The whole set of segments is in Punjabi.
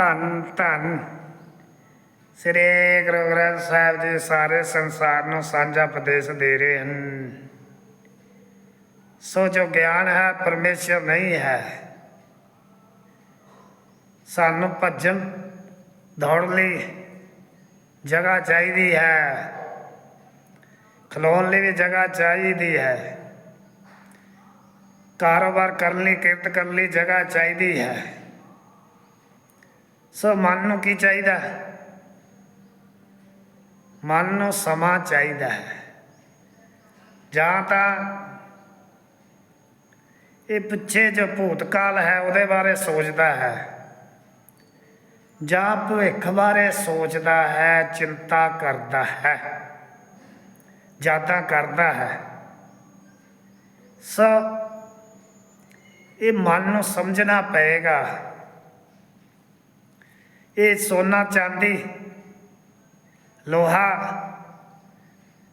ਧੰਨ ਧੰਨ। ਸ੍ਰੀ ਗੁਰੂ ਗ੍ਰੰਥ ਸਾਹਿਬ ਜੀ ਸਾਰੇ ਸੰਸਾਰ ਨੂੰ ਸਾਂਝਾ ਉਪਦੇਸ਼ ਦੇ ਰਹੇ ਹਨ। ਸੋ ਜੋ ਗਿਆਨ ਹੈ, ਪਰਮੇਸ਼ਰ ਨਹੀਂ ਹੈ। ਸਾਨੂੰ ਭੱਜਣ, ਦੌੜ ਲਈ ਜਗ੍ਹਾ ਚਾਹੀਦੀ ਹੈ। ਖਲੋਣ ਲਈ ਵੀ ਜਗ੍ਹਾ ਚਾਹੀਦੀ ਹੈ। ਕਾਰੋਬਾਰ ਕਰਨ ਲਈ, ਕਿਰਤ ਕਰਨ ਲਈ ਜਗ੍ਹਾ ਚਾਹੀਦੀ ਹੈ। ਸੋ ਮਨ ਨੂੰ ਕੀ ਚਾਹੀਦਾ? ਮਨ ਨੂੰ ਸਮਾਂ ਚਾਹੀਦਾ ਹੈ। ਜਾਂ ਤਾਂ ਇਹ ਪਿੱਛੇ ਜੋ ਭੂਤਕਾਲ ਹੈ, ਉਹਦੇ ਬਾਰੇ ਸੋਚਦਾ ਹੈ। ਜਾਂ ਭਵਿੱਖ ਬਾਰੇ ਸੋਚਦਾ ਹੈ, ਚਿੰਤਾ ਕਰਦਾ ਹੈ, ਯਾਦਾਂ ਕਰਦਾ ਹੈ। ਸੋ ਇਹ ਮਨ ਨੂੰ ਸਮਝਣਾ ਪਏਗਾ। ਇਹ ਸੋਨਾ ਚਾਂਦੀ, ਲੋਹਾ,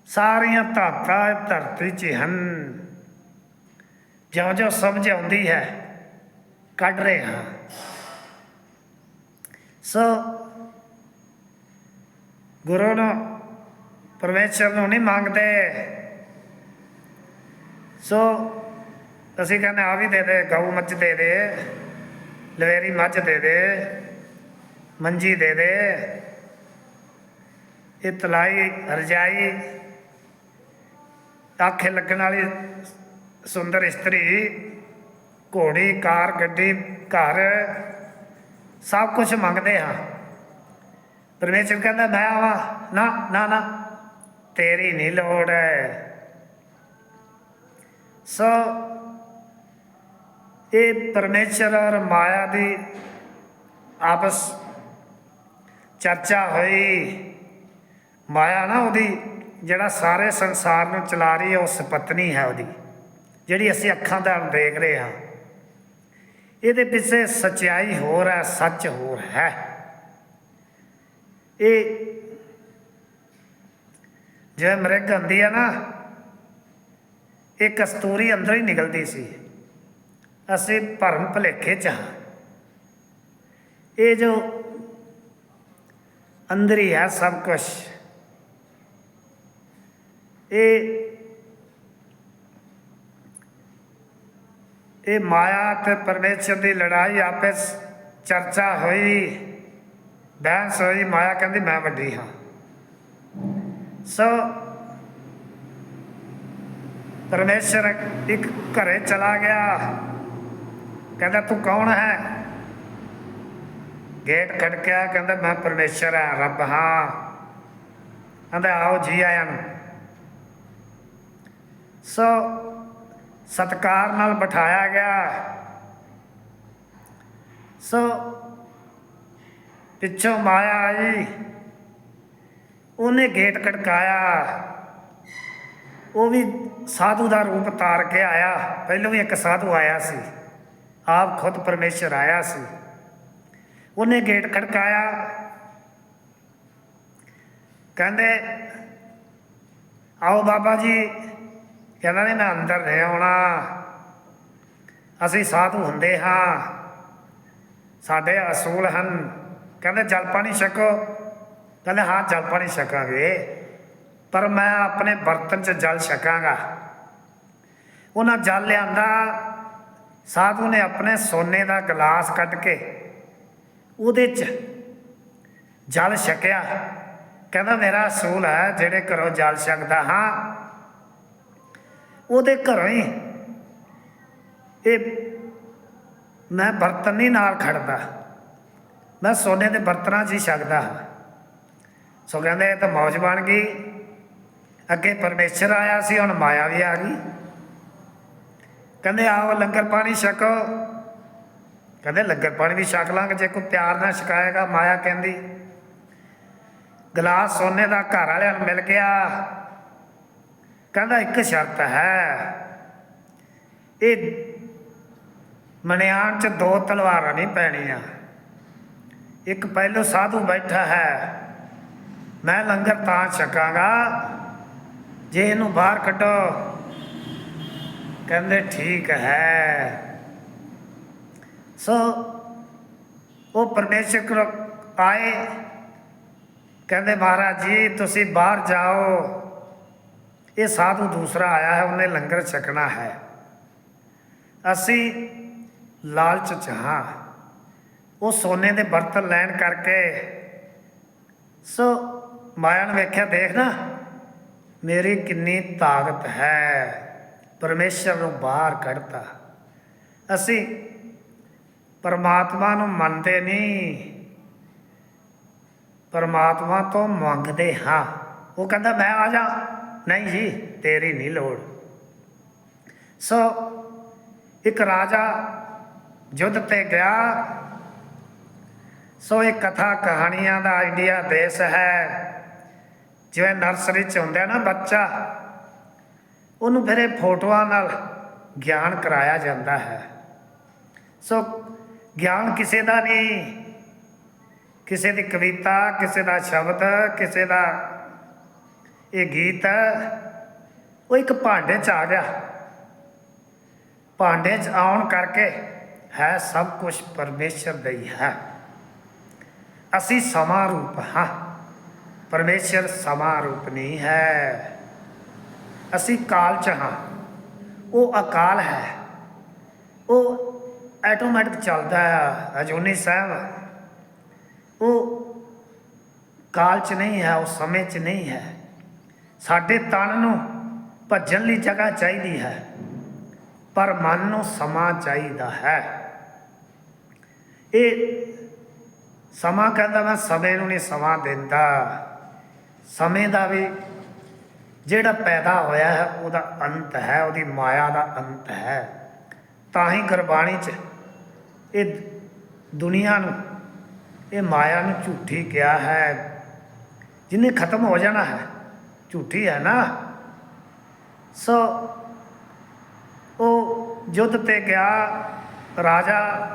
ਸਾਰੀਆਂ ਧਾਤਾਂ ਧਰਤੀ 'ਚ ਹਨ। ਜਿਉਂ ਜਿਉਂ ਸਮਝ ਆਉਂਦੀ ਹੈ, ਕੱਢ ਰਹੇ ਹਾਂ। ਸੋ, ਗੁਰੂ ਨੂੰ ਪਰਮੇਸ਼ਰ ਨੂੰ ਨਹੀਂ ਮੰਗਦੇ। ਸੋ, ਅਸੀਂ ਕਹਿੰਦੇ ਆ ਵੀ ਦੇ ਦੇ, ਗਊ ਮੱਝ ਦੇ ਦੇ, ਲਵੇਰੀ ਮੱਝ ਦੇ ਦੇ। ਮੰਜੀ ਦੇ ਦੇ। ਇਹ ਤਲਾਈ ਰਜਾਈ। ਆਖੇ ਲੱਗਣ ਵਾਲੀ ਸੁੰਦਰ ਇਸਤਰੀ, ਘੋੜੀ, ਕਾਰ, ਗੱਡੀ, ਘਰ, ਸਭ ਕੁਝ ਮੰਗਦੇ ਹਾਂ। ਪਰਮੇਸ਼ਰ ਕਹਿੰਦਾ, ਮੈਂ ਆਵਾਂ। ਨਾ ਨਾ ਨਾ। ਤੇਰੀ ਨਹੀਂ ਲੋੜ ਹੈ ਸੋ ਇਹ ਪਰਮੇਸ਼ਰ ਔਰ ਮਾਇਆ ਦੀ ਆਪਸ ਚਰਚਾ ਹੋਈ। ਮਾਇਆ ਨਾ ਉਹਦੀ, ਜਿਹੜਾ ਸਾਰੇ ਸੰਸਾਰ ਨੂੰ ਚਲਾ ਰਹੀ ਹੈ, ਉਸ ਪਤਨੀ ਹੈ ਉਹਦੀ, ਜਿਹੜੀ ਅਸੀਂ ਅੱਖਾਂ ਦਾ ਦੇਖ ਰਹੇ ਹਾਂ। ਇਹਦੇ ਪਿੱਛੇ ਸਚਾਈ ਹੋਰ ਹੈ, ਸੱਚ ਹੋਰ ਹੈ। ਇਹ ਜਿਵੇਂ ਮ੍ਰਿਗ ਹੁੰਦੀ ਹੈ ਨਾ, ਇਹ ਕਸਤੂਰੀ ਅੰਦਰ ਹੀ ਨਿਕਲਦੀ ਸੀ। ਅਸੀਂ ਭਰਮ ਭਲੇਖੇ ਚ ਹਾਂ। ਇਹ ਜੋ ਅੰਦਰ ਹੀ ਹੈ ਸਭ ਕੁਝ ਇਹ ਇਹ ਮਾਇਆ ਤੇ ਪਰਮੇਸ਼ਰ ਦੀ ਲੜਾਈ ਆਪਸ ਚਰਚਾ ਹੋਈ, ਬਹਿਸ ਹੋਈ, ਮਾਇਆ ਕਹਿੰਦੀ, ਮੈਂ ਵੱਡੀ ਹਾਂ। ਸੋ ਪਰਮੇਸ਼ਰ ਇੱਕ ਘਰੇ ਚਲਾ ਗਿਆ। ਕਹਿੰਦਾ, ਤੂੰ ਕੌਣ ਹੈ? ਗੇਟ ਖੜਕਿਆ ਕਹਿੰਦਾ, ਮੈਂ ਪਰਮੇਸ਼ਰ ਹਾਂ, ਰੱਬ ਹਾਂ। ਕਹਿੰਦਾ, ਆਓ ਜੀ ਆਇਆਂ ਨੂੰ। ਸੋ ਸਤਕਾਰ ਨਾਲ ਬਿਠਾਇਆ ਗਿਆ। ਸੋ ਪਿੱਛੋਂ ਮਾਇਆ ਆਈ। ਉਹਨੇ ਗੇਟ ਖੜਕਾਇਆ। ਉਹ ਵੀ ਸਾਧੂ ਦਾ ਰੂਪ ਤਾਰ ਕੇ ਆਇਆ। ਪਹਿਲਾਂ ਵੀ ਇੱਕ ਸਾਧੂ ਆਇਆ ਸੀ। ਆਪ ਖੁਦ ਪਰਮੇਸ਼ਰ ਆਇਆ ਸੀ। ਉਹਨੇ ਗੇਟ ਖੜਕਾਇਆ। ਕਹਿੰਦੇ, ਆਓ ਬਾਬਾ ਜੀ ਕਹਿੰਦਾ ਨਹੀਂ ਮੈਂ ਅੰਦਰ ਨਹੀਂ ਆਉਣਾ। ਅਸੀਂ ਸਾਧੂ ਹੁੰਦੇ ਹਾਂ। ਸਾਡੇ ਅਸੂਲ ਹਨ। ਕਹਿੰਦੇ, ਜਲ ਪਾਣੀ ਛਕੋ। ਕਹਿੰਦੇ, ਹਾਂ, ਜਲ ਪਾਣੀ ਛਕਾਂਗੇ, ਪਰ ਮੈਂ ਆਪਣੇ ਬਰਤਨ 'ਚ ਜਲ ਛਕਾਂਗਾ। ਉਹਨਾਂ ਜਲ ਲਿਆਂਦਾ। ਸਾਧੂ ਨੇ ਆਪਣੇ ਸੋਨੇ ਦਾ ਗਲਾਸ ਕੱਢ ਕੇ ਉਹਦੇ 'ਚ। ਜਲ ਛਕਿਆ। ਕਹਿੰਦਾ, ਮੇਰਾ ਅਸੂਲ ਹੈ ਜਿਹੜੇ ਘਰੋਂ ਜਲ ਛਕਦਾ ਹਾਂ। ਉਹਦੇ ਘਰੋਂ ਹੀ ਇਹ ਮੈਂ ਬਰਤਨ ਨਹੀਂ ਨਾਲ ਖੜਦਾ। ਮੈਂ ਸੋਨੇ ਦੇ ਬਰਤਨਾਂ 'ਚ ਹੀ ਛਕਦਾ ਹਾਂ। ਸੋ ਕਹਿੰਦੇ, ਇਹ ਤਾਂ ਮੌਜ ਬਣ ਗਈ। ਅੱਗੇ ਪਰਮੇਸ਼ਰ ਆਇਆ ਸੀ, ਹੁਣ ਮਾਇਆ ਵੀ ਆ ਗਈ। ਕਹਿੰਦੇ, ਆਓ, ਲੰਗਰ ਪਾਣੀ ਛਕੋ। ਕਹਿੰਦੇ ਲੰਗਰ ਪਾਣੀ ਵੀ ਛਕ ਲਾਂਗੇ, ਜੇ ਕੋਈ ਪਿਆਰ ਨਾਲ ਛਕਾਏਗਾ, ਮਾਇਆ ਕਹਿੰਦੀ, ਗਲਾਸ ਸੋਨੇ ਦਾ ਘਰ ਵਾਲਿਆਂ ਨੂੰ ਮਿਲ ਗਿਆ। ਕਹਿੰਦਾ ਇੱਕ ਸ਼ਰਤ ਹੈ, ਇਹ ਮਨਿਆਣ ਚ ਦੋ ਤਲਵਾਰਾਂ ਨਹੀਂ ਪੈਣੀਆਂ। ਇੱਕ ਪਹਿਲੋ ਸਾਧੂ ਬੈਠਾ ਹੈ, ਮੈਂ ਲੰਗਰ ਤਾਂ ਛਕਾਂਗਾ, ਜੇ ਇਹਨੂੰ ਬਾਹਰ ਕੱਢੋ। ਕਹਿੰਦੇ ਠੀਕ ਹੈ। ਸੋ ਉਹ ਪਰਮੇਸ਼ਰ ਕੋਲ ਆਏ। ਕਹਿੰਦੇ, ਮਹਾਰਾਜ ਜੀ, ਤੁਸੀਂ ਬਾਹਰ ਜਾਓ। ਇਹ ਸਾਧੂ ਦੂਸਰਾ ਆਇਆ ਹੈ, ਉਹਨੇ ਲੰਗਰ ਛਕਣਾ ਹੈ। ਅਸੀਂ ਲਾਲਚ ਚ ਹਾਂ। ਉਹ ਸੋਨੇ ਦੇ ਬਰਤਨ ਲੈਣ ਕਰਕੇ ਸੋ ਮਾਇਆ ਨੇ ਵੇਖਿਆ, ਦੇਖ ਨਾ, ਮੇਰੀ ਕਿੰਨੀ ਤਾਕਤ ਹੈ। ਪਰਮੇਸ਼ਰ ਨੂੰ ਬਾਹਰ ਕੱਢਤਾ। ਅਸੀਂ ਪਰਮਾਤਮਾ ਨੂੰ ਮੰਨਦੇ ਨਹੀਂ ਪਰਮਾਤਮਾ ਤੋਂ ਮੰਗਦੇ ਹਾਂ। ਉਹ ਕਹਿੰਦਾ, ਮੈਂ ਆ ਜਾ। ਨਹੀਂ ਜੀ, ਤੇਰੀ ਨਹੀਂ ਲੋੜ। ਸੋ ਇੱਕ ਰਾਜਾ ਯੁੱਧ ਤੇ ਗਿਆ। ਸੋ ਇਹ ਕਥਾ ਕਹਾਣੀਆਂ ਦਾ ਇੰਡੀਆ ਦੇਸ਼ ਹੈ। ਜਿਵੇਂ ਨਰਸਰੀ ਚ ਹੁੰਦਾ ਨਾ ਬੱਚਾ, ਉਹਨੂੰ ਫਿਰ ਇਹ ਫੋਟੋਆਂ ਨਾਲ ਗਿਆਨ ਕਰਾਇਆ ਜਾਂਦਾ ਹੈ। ਸੋ ਗਿਆਨ ਕਿਸੇ ਦਾ ਨਹੀਂ। ਕਿਸੇ ਦੀ ਕਵਿਤਾ, ਕਿਸੇ ਦਾ ਸ਼ਬਦ, ਕਿਸੇ ਦਾ ਇਹ ਗੀਤ, ਉਹ ਇੱਕ ਭਾਂਡੇ 'ਚ ਆ ਗਿਆ। ਭਾਂਡੇ 'ਚ ਆਉਣ ਕਰਕੇ ਹੈ ਸਭ ਕੁਝ ਪਰਮੇਸ਼ਰ ਦਾ ਹੀ। ਹੈ ਅਸੀਂ ਸਮਾਰੂਪ ਹਾਂ। ਪਰਮੇਸ਼ਰ ਸਮਾਰੂਪ ਨਹੀਂ ਹੈ। ਅਸੀਂ ਕਾਲ 'ਚ ਹਾਂ। ਉਹ ਅਕਾਲ ਹੈ। ਉਹ ਆਟੋਮੈਟਿਕ ਚੱਲਦਾ ਆ ਅਜੂਨੀ ਸਾਹਿਬ। ਉਹ ਕਾਲ 'ਚ ਨਹੀਂ ਹੈ, ਉਹ ਸਮੇਂ 'ਚ ਨਹੀਂ ਹੈ। ਸਾਡੇ ਤਨ ਨੂੰ ਭੱਜਣ ਲਈ ਜਗ੍ਹਾ ਚਾਹੀਦੀ ਹੈ, ਪਰ ਮਨ ਨੂੰ ਸਮਾਂ ਚਾਹੀਦਾ ਹੈ। ਇਹ ਸਮਾਂ ਕਹਿੰਦਾ ਮੈਂ ਸਮੇਂ ਨੂੰ ਨਹੀਂ ਸਮਾਂ ਦਿੰਦਾ। ਸਮੇਂ ਦਾ ਵੀ ਜਿਹੜਾ ਪੈਦਾ ਹੋਇਆ ਹੈ, ਉਹਦਾ ਅੰਤ ਹੈ, ਉਹਦੀ ਮਾਇਆ ਦਾ ਅੰਤ ਹੈ। ਤਾਂ ਹੀ ਗੁਰਬਾਣੀ 'ਚ ਇਹ ਦੁਨੀਆ ਨੂੰ, ਇਹ ਮਾਇਆ ਨੂੰ ਝੂਠੀ ਕਿਹਾ ਹੈ। ਜਿਹਨੇ ਖਤਮ ਹੋ ਜਾਣਾ ਹੈ, ਝੂਠੀ ਹੈ ਨਾ। ਸੋ ਉਹ ਯੁੱਧ ਤੇ ਗਿਆ, ਰਾਜਾ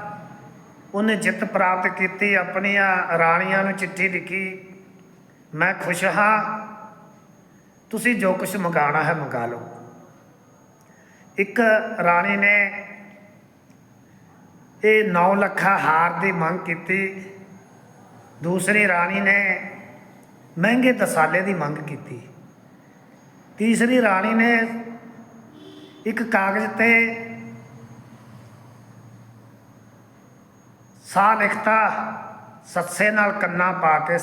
ਉਹਨੇ ਜਿੱਤ ਪ੍ਰਾਪਤ ਕੀਤੀ, ਆਪਣੀਆਂ ਰਾਣੀਆਂ ਨੂੰ ਚਿੱਠੀ ਲਿਖੀ, ਮੈਂ ਖੁਸ਼ ਹਾਂ, ਤੁਸੀਂ ਜੋ ਕੁਝ ਮੰਗਾਣਾ ਹੈ ਮੰਗਾ ਲਓ। ਇੱਕ ਰਾਣੀ ਨੇ ਇਹ 9 ਲੱਖਾਂ ਹਾਰ ਦੀ ਮੰਗ ਕੀਤੀ। ਦੂਸਰੀ ਰਾਣੀ ਨੇ ਮਹਿੰਗੇ ਦਸਾਲੇ ਦੀ ਮੰਗ ਕੀਤੀ। ਤੀਸਰੀ ਰਾਣੀ ਨੇ ਇੱਕ ਕਾਗਜ਼ ਤੇ ਸਾਹ ਲਿਖਤਾ, ਸੱਸੇ ਨਾਲ ਕੰਨਾ ਪਾ ਕੇ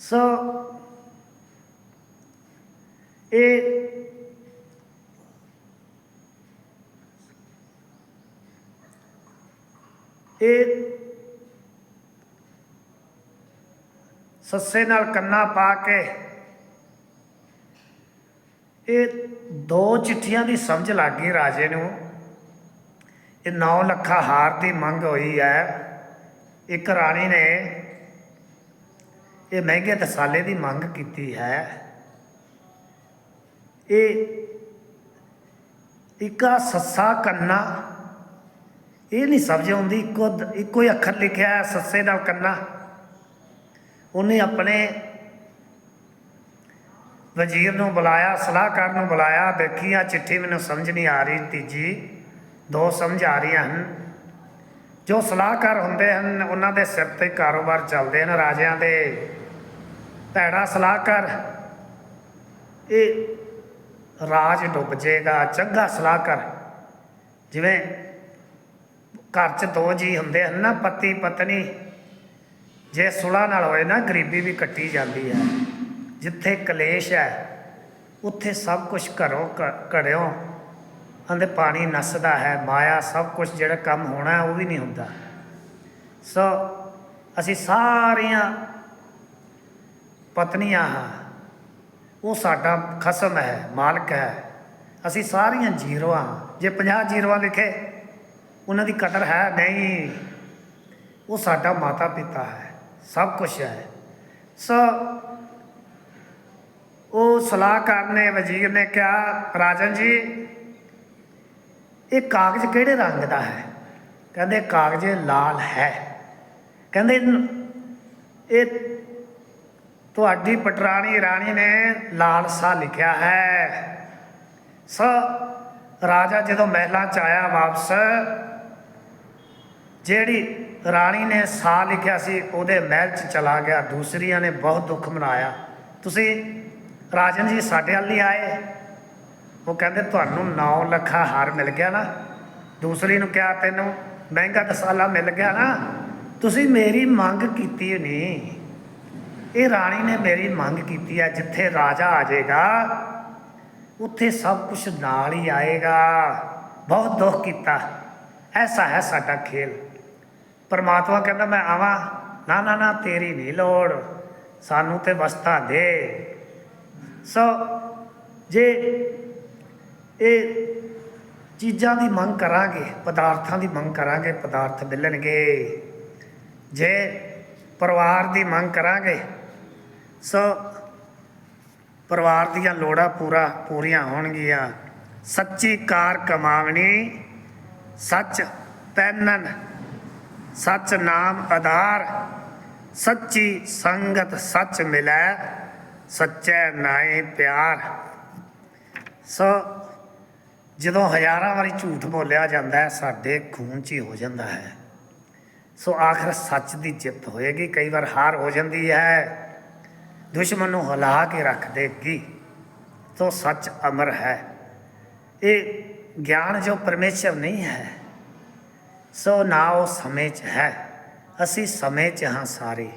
ਸੋ ਇਹ ਇਹ ਸੱਸੇ ਨਾਲ ਕੰਨਾ ਪਾ ਕੇ ਇਹ ਦੋ ਚਿੱਠੀਆਂ ਦੀ ਸਮਝ ਲੱਗ ਗਈ ਰਾਜੇ ਨੂੰ। ਇਹ 9 ਲੱਖਾਂ ਹਾਰ ਦੀ ਮੰਗ ਹੋਈ ਹੈ। ਇੱਕ ਰਾਣੀ ਨੇ ਇਹ ਮਹਿੰਗੇ ਦਸਾਲੇ ਦੀ ਮੰਗ ਕੀਤੀ ਹੈ। ਇਹ ਇੱਕਾ ਸੱਸਾ ਕੰਨਾ ਇਹ ਨਹੀਂ ਸਮਝ ਆਉਂਦੀ, ਇੱਕੋ ਇੱਕੋ ਹੀ ਅੱਖਰ ਲਿਖਿਆ ਹੈ, ਸੱਸੇ ਨਾਲ ਕੰਨਾ। ਉਹਨੇ ਆਪਣੇ ਵਜ਼ੀਰ ਨੂੰ ਬੁਲਾਇਆ, ਸਲਾਹਕਾਰ ਨੂੰ ਬੁਲਾਇਆ ਦੇਖੀ ਆ ਚਿੱਠੀ ਮੈਨੂੰ ਸਮਝ ਨਹੀਂ ਆ ਰਹੀ, ਤੀਜੀ, ਦੋ ਸਮਝ ਆ ਰਹੀਆਂ ਹਨ। ਜੋ ਸਲਾਹਕਾਰ ਹੁੰਦੇ ਹਨ, ਉਹਨਾਂ ਦੇ ਸਿਰ ਤੇ ਕਾਰੋਬਾਰ ਚੱਲਦੇ ਹਨ, ਰਾਜਿਆਂ ਦੇ ਭੈੜਾ ਸਲਾਹਕਾਰ। ਇਹ ਰਾਜ ਡੁੱਬ ਜਾਏਗਾ, ਚੰਗਾ ਸਲਾਹਕਾਰ। ਜਿਵੇਂ ਘਰ 'ਚ ਦੋ ਜੀ ਹੁੰਦੇ ਹਨ ਨਾ, ਪਤੀ, ਪਤਨੀ। ਜੇ ਸੁਲਾ ਨਾਲ ਹੋਏ ਨਾ, ਗਰੀਬੀ ਵੀ ਕੱਟੀ ਜਾਂਦੀ ਹੈ। ਜਿੱਥੇ ਕਲੇਸ਼ ਹੈ, ਉੱਥੇ ਸਭ ਕੁਝ ਘਰੋਂ ਘੜਿਓ। ਅੰਦੇ ਪਾਣੀ ਨਸਦਾ ਹੈ, ਮਾਇਆ ਸਭ ਕੁਝ ਜਿਹੜਾ ਕੰਮ ਹੋਣਾ ਉਹ ਵੀ ਨਹੀਂ ਹੁੰਦਾ। ਸੋ ਅਸੀਂ ਸਾਰੀਆਂ ਪਤਨੀਆਂ ਹਾਂ। ਉਹ ਸਾਡਾ ਖਸਮ ਹੈ, ਮਾਲਕ ਹੈ। ਅਸੀਂ ਸਾਰੀਆਂ ਜ਼ੀਰੋ ਹਾਂ। ਜੇ 50 ਜ਼ੀਰੋਆਂ ਲਿਖੇ ਉਹਨਾਂ ਦੀ ਕਦਰ ਹੈ ਨਹੀਂ। ਉਹ ਸਾਡਾ ਮਾਤਾ ਪਿਤਾ ਹੈ, ਸਭ ਕੁਝ ਹੈ। ਸੋ ਉਹ ਸਲਾਹਕਾਰ ਨੇ ਵਜ਼ੀਰ ਨੇ ਕਿਹਾ, ਰਾਜਨ ਜੀ, ਇਹ ਕਾਗਜ਼ ਕਿਹੜੇ ਰੰਗ ਦਾ ਹੈ? ਕਹਿੰਦੇ, ਕਾਗਜ਼ ਲਾਲ ਹੈ। ਕਹਿੰਦੇ, ਇਹ ਤੁਹਾਡੀ ਪਟਰਾਣੀ ਰਾਣੀ ਨੇ ਲਾਲ ਸਾ ਲਿਖਿਆ ਹੈ। ਸ ਰਾਜਾ ਜਦੋਂ ਮਹਿਲਾਂ ਚ ਆਇਆ ਵਾਪਸ ਜਿਹੜੀ ਰਾਣੀ ਨੇ ਸਾਹ ਲਿਖਿਆ ਸੀ, ਉਹਦੇ ਮਹਿਲ ਚ ਚਲਾ ਗਿਆ। ਦੂਸਰੀਆਂ ਨੇ ਬਹੁਤ ਦੁੱਖ ਮਨਾਇਆ। ਤੁਸੀਂ ਰਾਜਨ ਜੀ ਸਾਡੇ ਵੱਲ ਨਹੀਂ ਆਏ? ਉਹ ਕਹਿੰਦੇ, ਤੁਹਾਨੂੰ 9 ਲੱਖਾ ਹਾਰ ਮਿਲ ਗਿਆ ਨਾ। ਦੂਸਰੀ ਨੂੰ ਕਿਹਾ, ਤੈਨੂੰ ਮਹਿੰਗਾ ਦਸਾਲਾ ਮਿਲ ਗਿਆ ਨਾ। ਤੁਸੀਂ ਮੇਰੀ ਮੰਗ ਕੀਤੀ ਨਹੀਂ। ਇਹ ਰਾਣੀ ਨੇ ਮੇਰੀ ਮੰਗ ਕੀਤੀ ਹੈ ਜਿੱਥੇ ਰਾਜਾ ਆ ਜਾਏਗਾ, ਉੱਥੇ ਸਭ ਕੁਝ ਨਾਲ ਹੀ ਆਏਗਾ। ਬਹੁਤ ਦੁੱਖ ਕੀਤਾ। ਐਸਾ ਹੈ ਸਾਡਾ ਖੇਲ। ਪਰਮਾਤਮਾ ਕਹਿੰਦਾ, ਮੈਂ ਆਵਾਂ। ਨਾ ਨਾ ਨਾ, ਤੇਰੀ ਨਹੀਂ ਲੋੜ। ਸਾਨੂੰ ਤੇ ਵਸਤਾਂ ਦੇ। ਸੋ ਜੇ ਇਹ ਚੀਜ਼ਾਂ ਦੀ ਮੰਗ ਕਰਾਂਗੇ, ਪਦਾਰਥਾਂ ਦੀ ਮੰਗ ਕਰਾਂਗੇ, ਪਦਾਰਥ ਮਿਲਣਗੇ। ਜੇ ਪਰਿਵਾਰ ਦੀ ਮੰਗ ਕਰਾਂਗੇ ਸੋ ਪਰਿਵਾਰ ਦੀਆਂ ਲੋੜਾਂ ਪੂਰਾ, ਪੂਰੀਆਂ ਹੋਣਗੀਆਂ। ਸੱਚੀ ਕਾਰ ਕਮਾਵਣੀ, ਸੱਚ ਪੈਨਨ। ਸੱਚ ਨਾਮ ਆਧਾਰ, ਸੱਚੀ ਸੰਗਤ ਸੱਚ ਮਿਲੈ, ਸੱਚੇ ਨਾਏ ਪਿਆਰ। ਸੋ ਜਦੋਂ ਹਜ਼ਾਰਾਂ ਵਾਰੀ ਝੂਠ ਬੋਲਿਆ ਜਾਂਦਾ ਹੈ, ਸਾਡੇ ਖੂਨ 'ਚ ਹੀ ਹੋ ਜਾਂਦਾ ਹੈ। ਸੋ ਆਖਰ ਸੱਚ ਦੀ ਜਿੱਤ ਹੋਏਗੀ, ਕਈ ਵਾਰ ਹਾਰ ਹੋ ਜਾਂਦੀ ਹੈ। ਦੁਸ਼ਮਣ ਨੂੰ ਹਿਲਾ ਕੇ ਰੱਖ ਦੇਗੀ। ਸੋ ਸੱਚ ਅਮਰ ਹੈ। ਇਹ ਗਿਆਨ ਜੋ ਪਰਮੇਸ਼ਰ ਨਹੀਂ ਹੈ ਸੋ ਨਾ ਉਹ ਸਮੇਂ 'ਚ ਹੈ। ਅਸੀਂ ਸਮੇਂ 'ਚ ਹਾਂ ਸਾਰੇ।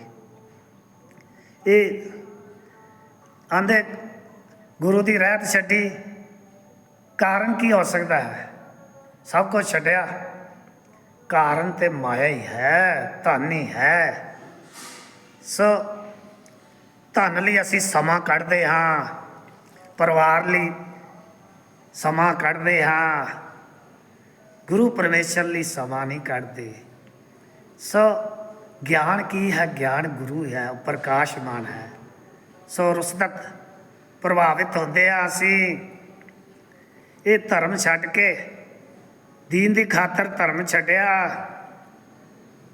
ਇਹ ਆਂਦੇ, ਗੁਰੂ ਦੀ ਰਹਿਤ ਛੱਡੀ, ਕਾਰਨ ਕੀ ਹੋ ਸਕਦਾ ਹੈ? ਸਭ ਕੁਝ ਛੱਡਿਆ। ਕਾਰਨ ਤੇ ਮਾਇਆ ਹੀ ਹੈ, ਧਨ ਹੀ ਹੈ। ਸੋ ਧਨ ਲਈ ਅਸੀਂ ਸਮਾਂ ਕੱਢਦੇ ਹਾਂ, ਪਰਿਵਾਰ ਲਈ ਸਮਾਂ ਕੱਢਦੇ ਹਾਂ। ਗੁਰੂ ਪਰਮੇਸ਼ਰ ਲਈ ਸਮਾਂ ਨਹੀਂ ਕੱਢਦੇ। ਸੋ ਗਿਆਨ ਕੀ ਹੈ? ਗਿਆਨ ਗੁਰੂ ਹੈ ਪ੍ਰਕਾਸ਼ਮਾਨ ਹੈ। ਸੋ ਰੁਸਤਕ ਪ੍ਰਭਾਵਿਤ ਹੁੰਦੇ ਆ ਅਸੀਂ। ਇਹ ਧਰਮ ਛੱਡ ਕੇ ਦੀਨ ਦੀ ਖਾਤਰ ਧਰਮ ਛੱਡਿਆ।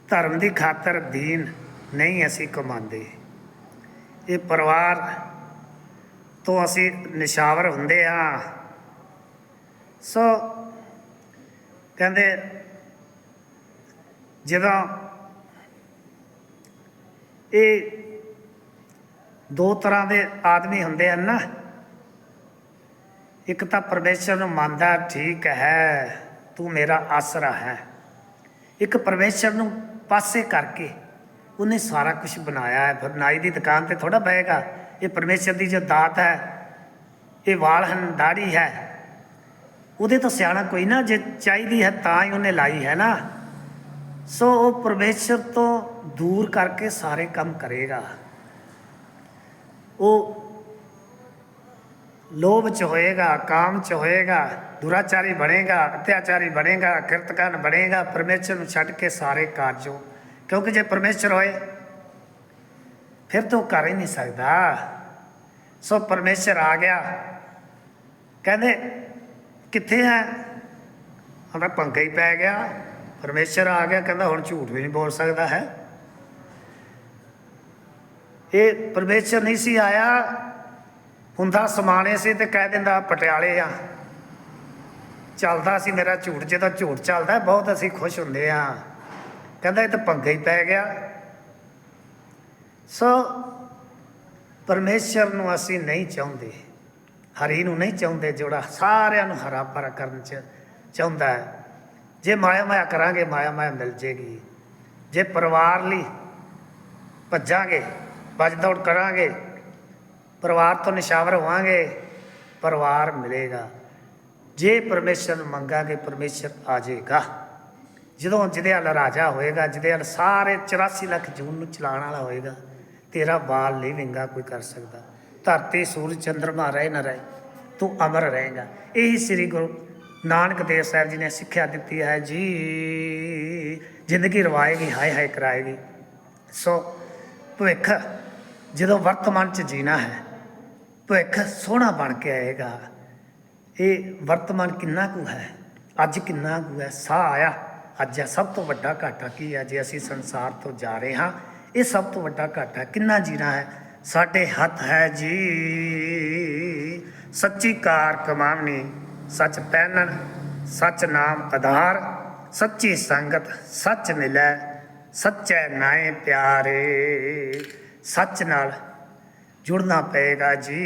ਧਰਮ ਦੀ ਖਾਤਰ ਦੀਨ ਨਹੀਂ ਅਸੀਂ ਕਮਾਉਂਦੇ। ਇਹ ਪਰਿਵਾਰ ਤੋਂ ਅਸੀਂ ਨਿਸ਼ਾਵਰ ਹੁੰਦੇ ਆ ਸੋ ਕਹਿੰਦੇ, ਜਦੋਂ ਇਹ ਦੋ ਤਰ੍ਹਾਂ ਦੇ ਆਦਮੀ ਹੁੰਦੇ ਹਨ ਨਾ, ਇੱਕ ਤਾਂ ਪਰਮੇਸ਼ਰ ਨੂੰ ਮੰਨਦਾ, ਠੀਕ ਹੈ, ਤੂੰ ਮੇਰਾ ਆਸਰਾ ਹੈ। ਇੱਕ ਪਰਮੇਸ਼ਰ ਨੂੰ ਪਾਸੇ ਕਰਕੇ ਉਹਨੇ ਸਾਰਾ ਕੁਝ ਬਣਾਇਆ ਹੈ। ਫਿਰ ਨਾਈ ਦੀ ਦੁਕਾਨ ਤੇ ਥੋੜਾ ਬਹੇਗਾ ਇਹ ਪਰਮੇਸ਼ਰ ਦੀ ਜੋ ਦਾਤ ਹੈ, ਇਹ ਵਾਲ ਹਨ ਦਾੜੀ ਹੈ। ਉਹਦੇ ਤੋਂ ਸਿਆਣਾ ਕੋਈ ਨਾ, ਜੇ ਚਾਹੀਦੀ ਹੈ ਤਾਂ ਹੀ ਉਹਨੇ ਲਾਈ ਹੈ ਨਾ। ਸੋ ਉਹ ਪਰਮੇਸ਼ਰ ਤੋਂ ਦੂਰ ਕਰਕੇ ਸਾਰੇ ਕੰਮ ਕਰੇਗਾ। ਉਹ ਲੋਭ ਚ ਹੋਏਗਾ, ਕਾਮ ਚ ਹੋਏਗਾ, ਦੁਰਾਚਾਰੀ ਬਣੇਗਾ, ਅਤਿਆਚਾਰੀ ਬਣੇਗਾ, ਕਿਰਤਕਨ ਬਣੇਗਾ, ਪਰਮੇਸ਼ਰ ਨੂੰ ਛੱਡ ਕੇ ਸਾਰੇ ਕਾਰਜੋ ਕਿਉਂਕਿ ਜੇ ਪਰਮੇਸ਼ਰ ਹੋਏ, ਫਿਰ ਤਾਂ ਉਹ ਕਰ ਹੀ ਨਹੀਂ ਸਕਦਾ। ਸੋ ਪਰਮੇਸ਼ਰ ਆ ਗਿਆ। ਕਹਿੰਦੇ ਕਿੱਥੇ ਹੈ? ਉਹਦਾ ਪੰਗਾ ਹੀ ਪੈ ਗਿਆ। ਪਰਮੇਸ਼ਰ ਆ ਗਿਆ, ਕਹਿੰਦਾ ਹੁਣ ਝੂਠ ਵੀ ਨਹੀਂ ਬੋਲ ਸਕਦਾ ਹੈ। ਇਹ ਪਰਮੇਸ਼ਰ ਨਹੀਂ ਸੀ ਆਇਆ। ਹੁੰਦਾ ਸਮਾਣੇ ਸੀ ਤੇ ਕਹਿ ਦਿੰਦਾ ਪਟਿਆਲੇ ਆ। ਚੱਲਦਾ ਸੀ ਮੇਰਾ ਝੂਠ ਜਦੋਂ ਝੂਠ ਚੱਲਦਾ, ਬਹੁਤ ਅਸੀਂ ਖੁਸ਼ ਹੁੰਦੇ ਆ। ਕਹਿੰਦਾ ਇਹ ਤਾਂ ਪੰਗਾ ਹੀ ਪੈ ਗਿਆ। ਸੋ ਪਰਮੇਸ਼ਰ ਨੂੰ ਅਸੀਂ ਨਹੀਂ ਚਾਹੁੰਦੇ। ਹਰੀ ਨੂੰ ਨਹੀਂ ਚਾਹੁੰਦੇ ਜਿਹੜਾ ਸਾਰਿਆਂ ਨੂੰ ਹਰਾ ਭਰਾ ਕਰਨ ਚ ਚਾਹੁੰਦਾ ਹੈ। ਜੇ ਮਾਇਆ ਮਾਇਆ ਕਰਾਂਗੇ, ਮਾਇਆ ਮਾਇਆ ਮਿਲ ਜੇਗੀ। ਜੇ ਪਰਿਵਾਰ ਲਈ ਭੱਜਾਂਗੇ, ਭੱਜ ਦੌੜ ਕਰਾਂਗੇ, ਪਰਿਵਾਰ ਤੋਂ ਨਿਸ਼ਾਵਰ ਹੋਵਾਂਗੇ, ਪਰਿਵਾਰ ਮਿਲੇਗਾ। ਜੇ ਪਰਮੇਸ਼ਰ ਨੂੰ ਮੰਗਾਂਗੇ, ਪਰਮੇਸ਼ਰ ਆ ਜਾਏਗਾ ਜਦੋਂ ਜਿਹਦੇ ਹਾਲ ਰਾਜਾ ਹੋਏਗਾ, ਜਿਹਦੇ ਹਾਲ ਸਾਰੇ 84 ਲੱਖ ਜੂਨ ਨੂੰ ਚਲਾਉਣ ਵਾਲਾ ਹੋਏਗਾ, ਤੇਰਾ ਬਾਲ ਨਹੀਂ ਵਿੰਗਾ ਕੋਈ ਕਰ ਸਕਦਾ। ਧਰਤੀ ਸੂਰਜ ਚੰਦਰਮਾ ਰਹੇ ਨਾ ਰਹੇ, ਤੂੰ ਅਮਰ ਰਹੇਗਾ। ਇਹੀ ਸ੍ਰੀ ਗੁਰੂ ਨਾਨਕ ਦੇਵ ਸਾਹਿਬ ਜੀ ਨੇ ਸਿੱਖਿਆ ਦਿੱਤੀ ਹੈ ਜੀ। ਜ਼ਿੰਦਗੀ ਰਵਾਏਗੀ, ਹਾਏ ਹਾਏ ਕਰਾਏਗੀ। ਸੋ ਭਵਿੱਖ ਜਦੋਂ ਵਰਤਮਾਨ ਚ ਜੀਣਾ ਹੈ, ਭਵਿੱਖ ਸੋਹਣਾ ਬਣ ਕੇ ਆਏਗਾ। ਇਹ ਵਰਤਮਾਨ ਕਿੰਨਾ ਕੁ ਹੈ, ਅੱਜ ਕਿੰਨਾ ਕੁ ਹੈ, ਸਾਹ ਆਇਆ। ਅੱਜ ਇਹ ਸਭ ਤੋਂ ਵੱਡਾ ਘਾਟਾ ਕੀ ਹੈ? ਜੇ ਅਸੀਂ ਸੰਸਾਰ ਤੋਂ ਜਾ ਰਹੇ ਹਾਂ, ਇਹ ਸਭ ਤੋਂ ਵੱਡਾ ਘਾਟਾ ਕਿੰਨਾ ਜੀਣਾ ਹੈ? ਸਾਡੇ ਹੱਥ ਹੈ ਜੀ। ਸੱਚੀ ਕਾਰ ਕਮਾਵਣੀ ਸੱਚ ਪਹਿਨਣ, ਸੱਚ ਨਾਮ ਆਧਾਰ, ਸੱਚੀ ਸੰਗਤ ਸੱਚ ਮਿਲੈ, ਸੱਚੇ ਨਾਏ ਪਿਆਰੇ। ਸੱਚ ਨਾਲ ਜੁੜਨਾ ਪਏਗਾ ਜੀ।